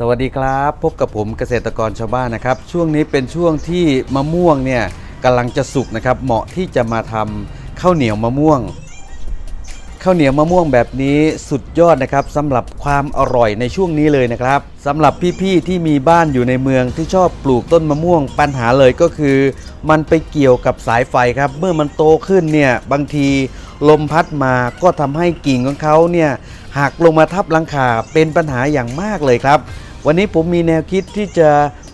สวัสดีครับ พบกับผมเกษตรกรชาวบ้านนะครับ ช่วงนี้เป็นช่วงที่มะม่วงเนี่ยกำลังจะสุกนะครับ เหมาะที่จะมาทำข้าวเหนียวมะม่วงข้าวเหนียวมะม่วงแบบนี้สุดยอดนะครับสำหรับความอร่อยในช่วงนี้เลยนะครับสำหรับพี่ๆที่มีบ้านอยู่ในเมืองที่ชอบปลูกต้นมะม่วง ปัญหาเลยก็คือ มันไปเกี่ยวกับสายไฟครับ เมื่อมันโตขึ้นเนี่ยบางทีลมพัดมาก็ทำให้กิ่งของเขาเนี่ยหักลงมาทับหลังคาเป็นปัญหาอย่างมากเลยครับ วันนี้ผมมีแนวคิดที่จะ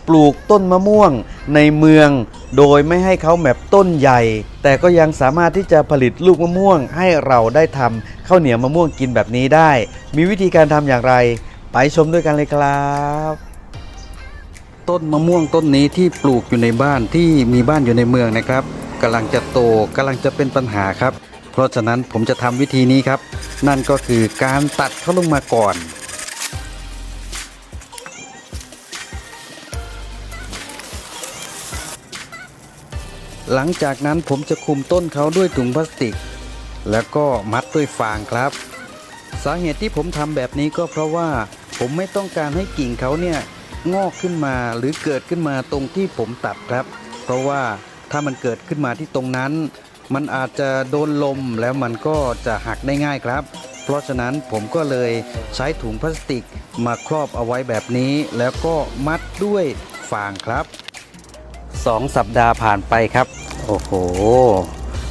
ปลูกต้นมะม่วงในเมือง โดยไม่ให้เขาแบบต้นใหญ่ แต่ก็ยังสามารถที่จะผลิตลูกมะม่วงให้เราได้ทำข้าวเหนียวมะม่วงกินแบบนี้ได้ มีวิธีการทำอย่างไร ไปชมด้วยกันเลยครับ ต้นมะม่วงต้นนี้ที่ปลูกอยู่ในบ้านที่มีบ้านอยู่ในเมืองนะครับกำลังจะโตกำลังจะเป็นปัญหาครับ เพราะฉะนั้นผมจะทำวิธีนี้ครับ นั่นก็คือการตัดเขาลงมาก่อน หลังจากนั้นผมจะคลุมต้นเขาด้วยถุงพลาสติก แล้วก็มัดด้วยฟางครับ สาเหตุที่ผมทำแบบนี้ก็เพราะว่าผมไม่ต้องการให้กิ่งเขาเนี่ยงอกขึ้นมาหรือเกิดขึ้นมาตรงที่ผมตัดครับ เพราะว่าถ้ามันเกิดขึ้นมาที่ตรงนั้น มันอาจจะโดนลมแล้วมันก็จะหักได้ง่ายครับ เพราะฉะนั้นผมก็เลยใช้ถุงพลาสติกมาครอบเอาไว้แบบนี้ แล้วก็มัดด้วยฟางครับ สองสัปดาห์ผ่านไปครับ โอ้โห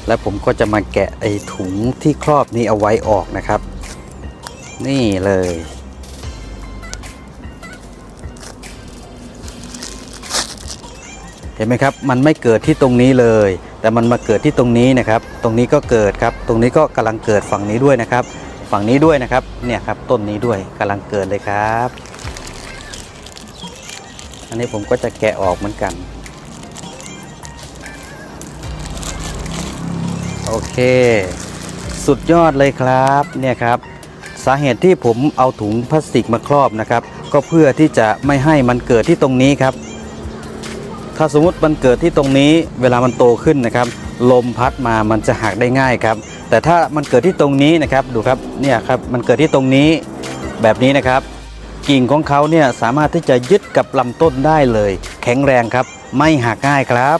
แล้วผมก็จะมาแกะไอ้ถุงที่ครอบนี้เอาไว้ออกนะครับ นี่เลย เห็นไหมครับ มันไม่เกิดที่ตรงนี้เลย แต่มันมาเกิดที่ตรงนี้นะครับ ตรงนี้ก็เกิดครับ ตรงนี้ก็กำลังเกิดฝั่งนี้ด้วยนะครับ ฝั่งนี้ด้วยนะครับ เนี่ยครับ ต้นนี้ด้วยกำลังเกิดเลยครับอันนี้ผมก็จะแกะออกเหมือนกัน โอเค สุดยอดเลยครับเนี่ยครับ สาเหตุที่ผมเอาถุงพลาสติกมาครอบนะครับ ก็เพื่อที่จะไม่ให้มันเกิดที่ตรงนี้ครับ ถ้าสมมติมันเกิดที่ตรงนี้เวลามันโตขึ้นนะครับ ลมพัดมามันจะหักได้ง่ายครับ แต่ถ้ามันเกิดที่ตรงนี้นะครับดูครับเนี่ยครับมันเกิดที่ตรงนี้แบบนี้นะครับกิ่งของเขาเนี่ยสามารถที่จะยึดกับลำต้นได้เลย แข็งแรงครับ ไม่หักง่ายครับ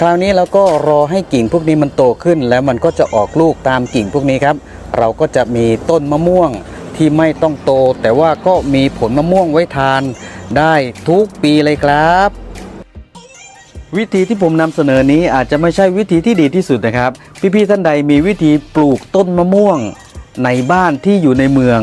คราวนี้เราก็รอให้กิ่งพวกนี้มันโตขึ้น แล้วมันก็จะออกลูกตามกิ่งพวกนี้ครับ เราก็จะมีต้นมะม่วงที่ไม่ต้องโต แต่ว่าก็มีผลมะม่วงไว้ทาน ได้ทุกปีเลยครับ วิธีที่ผมนำเสนอนี้อาจจะไม่ใช่วิธีที่ดีที่สุดนะครับ พี่ๆท่านใดมีวิธีปลูกต้นมะม่วง ในบ้านที่อยู่ในเมือง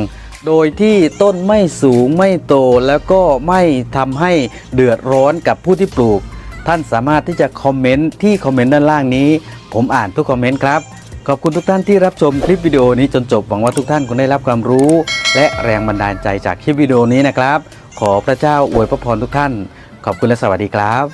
โดยที่ต้นไม่สูงไม่โตแล้วก็ไม่ทำให้เดือดร้อนกับผู้ที่ปลูก ท่านสามารถที่จะคอมเมนต์ที่คอมเมนต์ด้านล่างนี้ ผมอ่านทุกคอมเมนต์ครับ ขอบคุณทุกท่านที่รับชมคลิปวิดีโอนี้จนจบหวังว่าทุกท่านคงได้รับความรู้ และแรงบันดาลใจจากคลิปวิดีโอนี้นะครับ ขอพระเจ้าอวยพระพรทุกท่าน ขอบคุณและสวัสดีครับ